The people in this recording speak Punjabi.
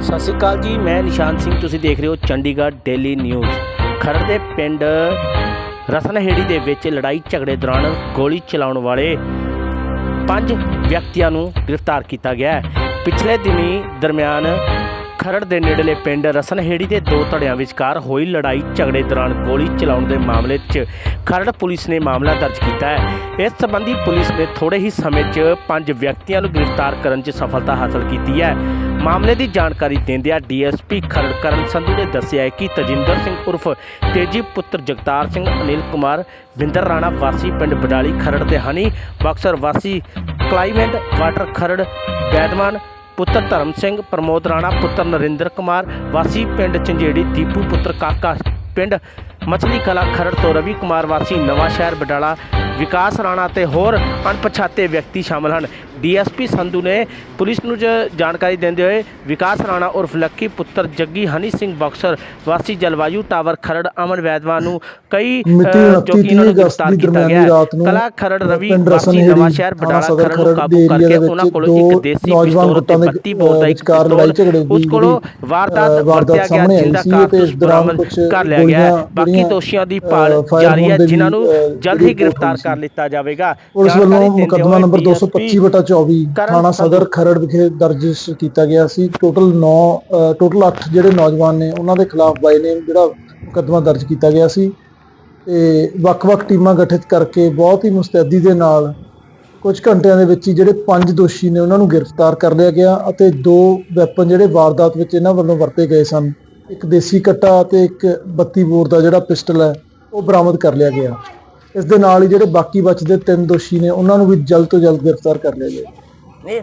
ਸਤਿ ਸ਼੍ਰੀ ਅਕਾਲ ਜੀ, ਮੈਂ ਨਿਸ਼ਾਨ ਸਿੰਘ, ਤੁਸੀਂ ਦੇਖ ਰਹੇ ਹੋ ਚੰਡੀਗੜ੍ਹ ਡੇਲੀ ਨਿਊਜ਼ ਖਰੜ ਦੇ ਪਿੰਡ ਰਸਨਹੇੜੀ ਦੇ ਵਿੱਚ ਲੜਾਈ ਝਗੜੇ ਦੌਰਾਨ ਗੋਲੀ ਚਲਾਉਣ ਵਾਲੇ ਪੰਜ ਵਿਅਕਤੀਆਂ ਨੂੰ ਗ੍ਰਿਫਤਾਰ ਕੀਤਾ ਗਿਆ ਹੈ। ਪਿਛਲੇ ਦਿਨੀ ਦਰਮਿਆਨ ਖਰੜ ਦੇ ਨੇੜਲੇ ਪਿੰਡ ਰਸਨਹੇੜੀ ਦੇ ਦੋ ਧੜਿਆਂ ਵਿਚਕਾਰ ਹੋਈ ਲੜਾਈ ਝਗੜੇ ਦੌਰਾਨ ਗੋਲੀ ਚਲਾਉਣ ਦੇ ਮਾਮਲੇ 'ਚ ਖਰੜ ਪੁਲਿਸ ਨੇ ਮਾਮਲਾ ਦਰਜ ਕੀਤਾ ਹੈ। ਇਸ ਸੰਬੰਧੀ ਪੁਲਿਸ ਨੇ ਥੋੜੇ ਹੀ ਸਮੇਂ 'ਚ ਪੰਜ ਵਿਅਕਤੀਆਂ ਨੂੰ ਗ੍ਰਿਫਤਾਰ ਕਰਨ 'ਚ ਸਫਲਤਾ ਹਾਸਲ ਕੀਤੀ ਹੈ। ਮਾਮਲੇ ਦੀ ਜਾਣਕਾਰੀ ਦਿੰਦਿਆਂ ਡੀਐਸਪੀ ਖਰੜ ਕਰਨ ਸੰਧੂ ਨੇ ਦੱਸਿਆ ਹੈ ਕਿ ਤਜਿੰਦਰ ਸਿੰਘ ਉਰਫ ਤੇਜੀ ਪੁੱਤਰ ਜਗਤਾਰ ਸਿੰਘ, ਅਨਿਲ ਕੁਮਾਰ ਵਿੰਦਰ ਰਾਣਾ ਵਾਸੀ ਪਿੰਡ ਬਡਾਲੀ ਖਰੜ ਦੇ ਹਨੀ, ਬਕਸਰ ਵਾਸੀ ਕਲਾਈਮੈਂਟ ਵਾਟਰ ਖਰੜ ਬੈਦਮਾਨ ਪੁੱਤਰ ਧਰਮ ਸਿੰਘ, ਪ੍ਰਮੋਦ ਰਾਣਾ, ਪੁੱਤਰ ਨਰਿੰਦਰ ਕੁਮਾਰ, ਵਾਸੀ ਪਿੰਡ ਚੰਜੇੜੀ ਦੀਪੂ ਪੁੱਤਰ ਕਾਕਾ ਪਿੰਡ ਮਛਲੀ ਕਲਾ ਖਰੜ ਤੋਂ ਰਵੀ ਕੁਮਾਰ, ਵਾਸੀ ਨਵਾਂ ਸ਼ਹਿਰ ਬਡਾਲਾ ਵਿਕਾਸ ਰਾਣਾ ਤੇ ਹੋਰ ਅਣਪਛਾਤੇ ਵਿਅਕਤੀ ਸ਼ਾਮਲ ਹਨ। ਡੀਐਸਪੀ ਸੰਧੂ ਨੇ ਪੁਲਿਸ ਨੂੰ ਜਾਣਕਾਰੀ ਦਿੰਦੇ ਹੋਏ ਵਿਕਾਸ ਰਾਣਾ ਉਰਫ ਲੱਕੀ ਪੁੱਤਰ ਜੱਗੀ ਹਨੀ ਸਿੰਘ ਬਾਕਸਰ ਵਾਸੀ ਜਲਵਾਯੂ ਟਾਵਰ ਖਰੜ ਅਮਨ ਵੈਦਵਾਨ ਨੂੰ ਕਈ ਇਹਨਾਂ ਨੂੰ 29 ਗ੍ਰਿਫਤਾਰ ਕੀਤਾ ਗਿਆ ਕਲਾ ਖਰੜ ਰਵੀ ਵਾਸੀ ਨਵਾਂ ਸ਼ਹਿਰ ਸਦਰ ਖਰੜ ਨੂੰ ਕਾਬੂ ਕਰਕੇ ਉਹਨਾਂ ਕੋਲੋਂ ਇੱਕ ਦੇਸੀ ਪਿਸਤੌਲ ਅਤੇ ਦੇ 32 ਬੋਰ ਦਾ ਇੱਕ ਪਿਸਤੌਲ ਉਸ ਕੋਲੋਂ ਵਾਰਦਾਤ ਵਰਤਿਆ ਗਿਆ ਜਿੰਦਾ ਤੇ ਕਾਰਤੂਸ ਬਰਾਮਦ ਕਰ ਲਿਆ ਗਿਆ ਬਾਕੀ ਦੋਸ਼ੀਆਂ ਦੀ ਭਾਲ ਜਾਰੀ ਹੈ ਜਿਨ੍ਹਾਂ ਨੂੰ ਜਲਦ ਹੀ ਗ੍ਰਿਫਤਾਰ ਸੀ। ਕਰ ਲਿੱਤਾ ਜਾਵੇਗਾ। ਪੁਲਿਸ ਵੱਲੋਂ ਮੁਕੱਦਮਾ ਨੰਬਰ DSP 225 ਬਟਾ 24 ਕਰਨ ਥਾਣਾ ਸੰਧੂ ਸਦਰ ਖਰੜ ਵਿਖੇ ਦਰਜ ਕੀਤਾ ਗਿਆ ਸੀ। ਟੋਟਲ 9 ਟੋਟਲ 8 ਜਿਹੜੇ ਨੌਜਵਾਨ ਨੇ ਉਹਨਾਂ ਦੇ ਖਿਲਾਫ ਬਾਈ ਨੇ ਜਿਹੜਾ ਮੁਕੱਦਮਾ ਦਰਜ ਕੀਤਾ ਗਿਆ ਸੀ। ਤੇ ਵੱਖ-ਵੱਖ ਟੀਮਾਂ ਗਠਿਤ ਕਰਕੇ ਬਹੁਤ ਹੀ ਮੁਸਤੈਦੀ ਦੇ ਨਾਲ ਕੁਝ ਘੰਟਿਆਂ ਦੇ ਵਿੱਚ ਹੀ ਜਿਹੜੇ ਪੰਜ ਦੋਸ਼ੀ ਨੇ ਉਹਨਾਂ ਨੂੰ ਗ੍ਰਿਫਤਾਰ ਕਰ ਲਿਆ ਗਿਆ ਅਤੇ ਦੋ ਵੈਪਨ ਜਿਹੜੇ ਵਾਰਦਾਤ ਵਿੱਚ ਇਹਨਾਂ ਵੱਲੋਂ ਵਰਤੇ ਗਏ ਸਨ। ਇੱਕ ਦੇਸੀ ਕੱਟਾ ਤੇ ਇੱਕ 32 ਬੋਰ ਦਾ ਜਿਹੜਾ ਪਿਸਟਲ ਹੈ ਉਹ ਬਰਾਮਦ ਕਰ ਲਿਆ ਗਿਆ। ਇਸ ਦੇ ਨਾਲ ਹੀ ਜਿਹੜੇ ਬਾਕੀ ਬਚਦੇ ਤਿੰਨ ਦੋਸ਼ੀ ਨੇ, ਉਹਨਾਂ ਨੂੰ ਵੀ ਜਲਦ ਤੋਂ ਜਲਦ ਗ੍ਰਿਫਤਾਰ ਕਰ ਲਿਆ ਜਾਏ।